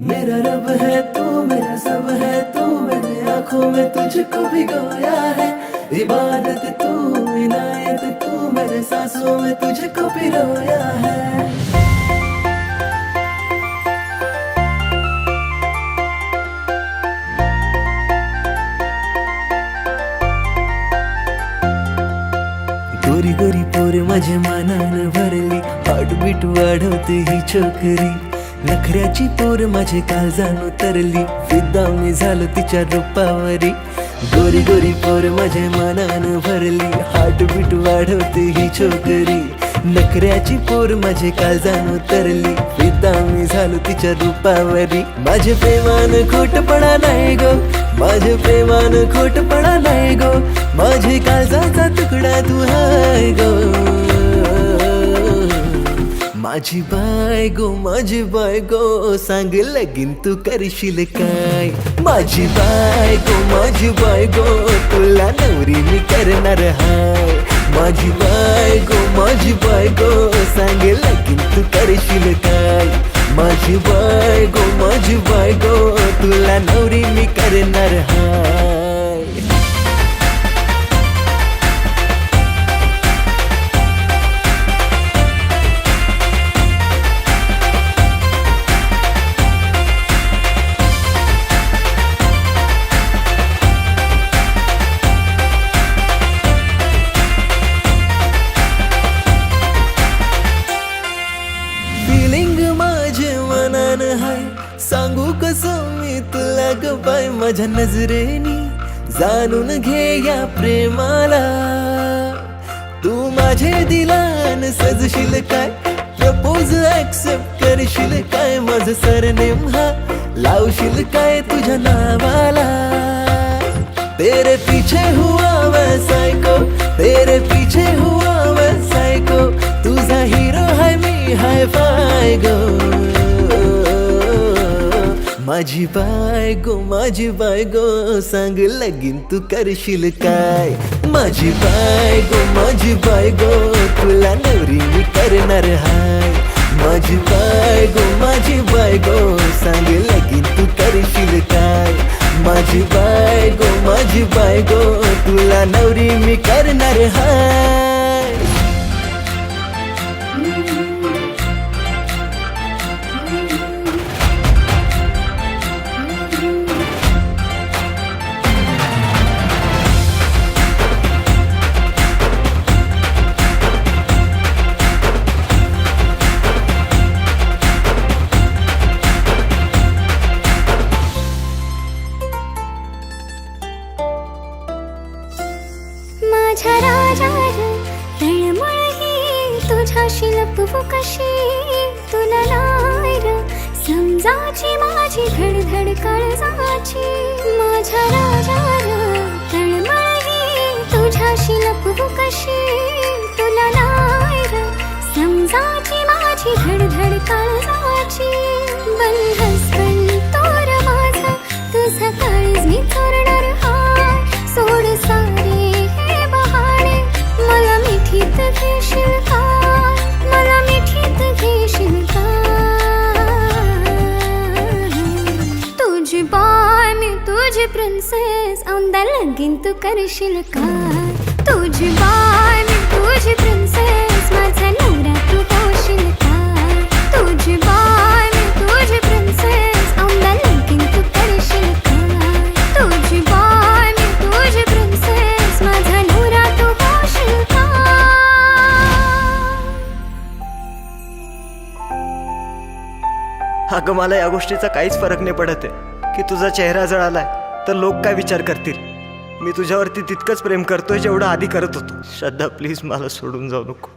मेरा रब है, तू मेरा सब है, तू मैंने आँखों में तुझको भिगोया है। इबादत तू, इनायत तू, मेरे सांसों में तुझको पिरोया है। गोरी गोरी पोर माझ्या मानानं भरली, हार्टबीट वाढवते ही छोकरी. नखऱ्याची पोर माझे काळजान उतरली फिदा मी झालो तिच्या रूपावरी. गोरी गोरी पोर माझ्या मानानं भरली. हार्टबीट वाढवते ही छोकरी. नखऱ्याची पोर माझे काळजान उतरली फिदा मी झालो तिच्या रूपावरी. माझे प्रेमान खोटपणा नाही गो. माझे प्रेमान खोटपणा नाही गो. माझे काळजाचा तुकडा तू हाय गो. माझी बाय गो माझी बाय गो सांग लगीन तू करशील काय? माझी बाय गो माझी बाय गो तुला नवरी मी करणार हाय. माझी बाय गो माझी बाय गो सांग लगीन तू करशील काय? माझी बाय गो माझी बाय गो तुला नवरी मी करणार हाय. हाय सांगू कसं मी तुला ग बाय माझ्या नजरेनी? जाणून घे या प्रेमाला। तू माझे दिलान सजशील काय? प्रपोज ऍक्सेप्ट करशील काय? माझं सरनेम हा लावशील काय तुझ्या नावाला? तेरे पीछे हुआ मैं सायको तेरे पीछे हुआ मैं सायको तुझा हिरो हाय मी हाय फाय गो माझी बाय गो माझी बाय गो सांग लगीन तू करशील काय? माझी बाय गो माझी बाय गो तुला नवरी मी करणार हाय. माझी बाय गो माझी बाय गो सांग लगीन तू करशील काय? माझी बाय गो माझी बाय गो तुला नवरी मी करणार हाय. माझ्या राजा तळमळ ही तुझ्याशी लपवू कशी तुला नाही समजाची माझी धडधड काळजाची माझ्या राजा तळमळ ही तुझ्याशी लपवू कशी तुला नाही समजाची माझी धडधड काळजाची बंधन प्रिन्सेस औंदा लगीन तू करशील का तुझी बाय मी तुझी प्रिन्सेस माझा नवरा तू होशील का तुझी बाय मी तुझी प्रिन्सेस औंदा लगीन तू करशील का तुझी बाय मी तुझी प्रिन्सेस माझा नवरा तू होशील का अगं मला या गोष्टीचा काहीच फरक नाही पडत आहे की तुझा चेहरा जळालाय. तर लोक काय विचार करतील? मी तुझ्यावरती तितकंच प्रेम करतोय जेवढं आधी करत होतो. श्रद्धा प्लीज मला सोडून जाऊ नको.